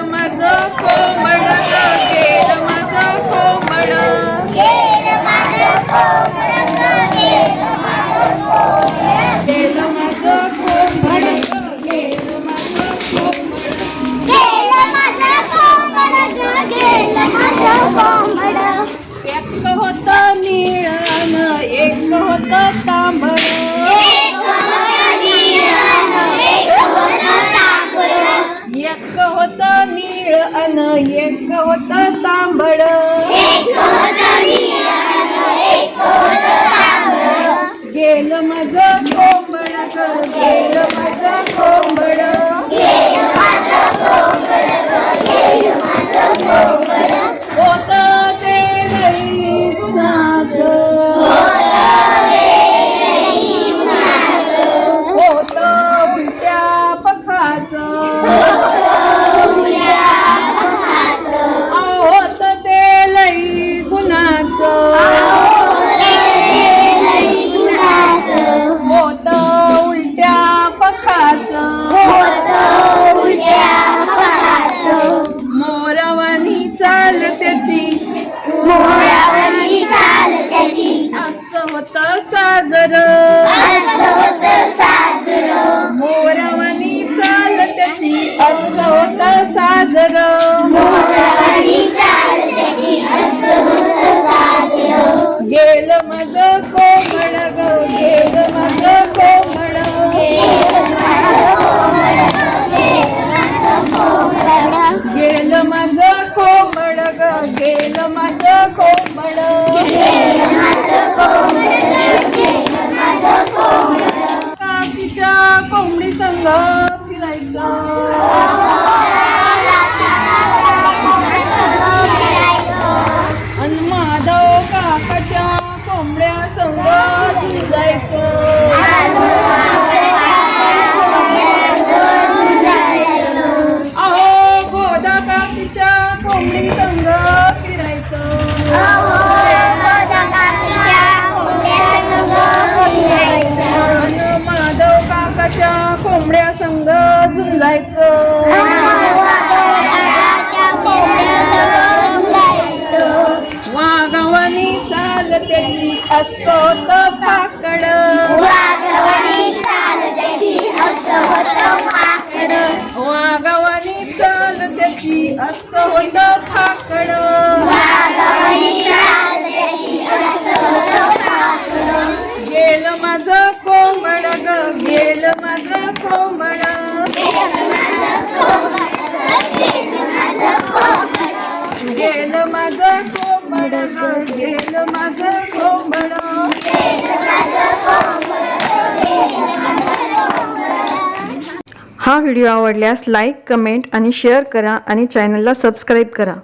गेलं माझं कोंबड होतं तांबड असं होत साजर. कोंबडी संग फिरायचं आणि माधव काकाच्या कोंबड्या संग झुंजायचं अहो गोदा काकीच्या कोंबडी जायचं वागवणी चाल त्याची असोत पाकड. वागवणी चाल त्याची असतो तो पाकड. गेल माझं कोंबड ग गेल माझं कोंबड माझं कोंबड हा व्हिडिओ आवडल्यास लाईक कमेंट आणि शेअर करा आणि चॅनलला सबस्क्राईब करा.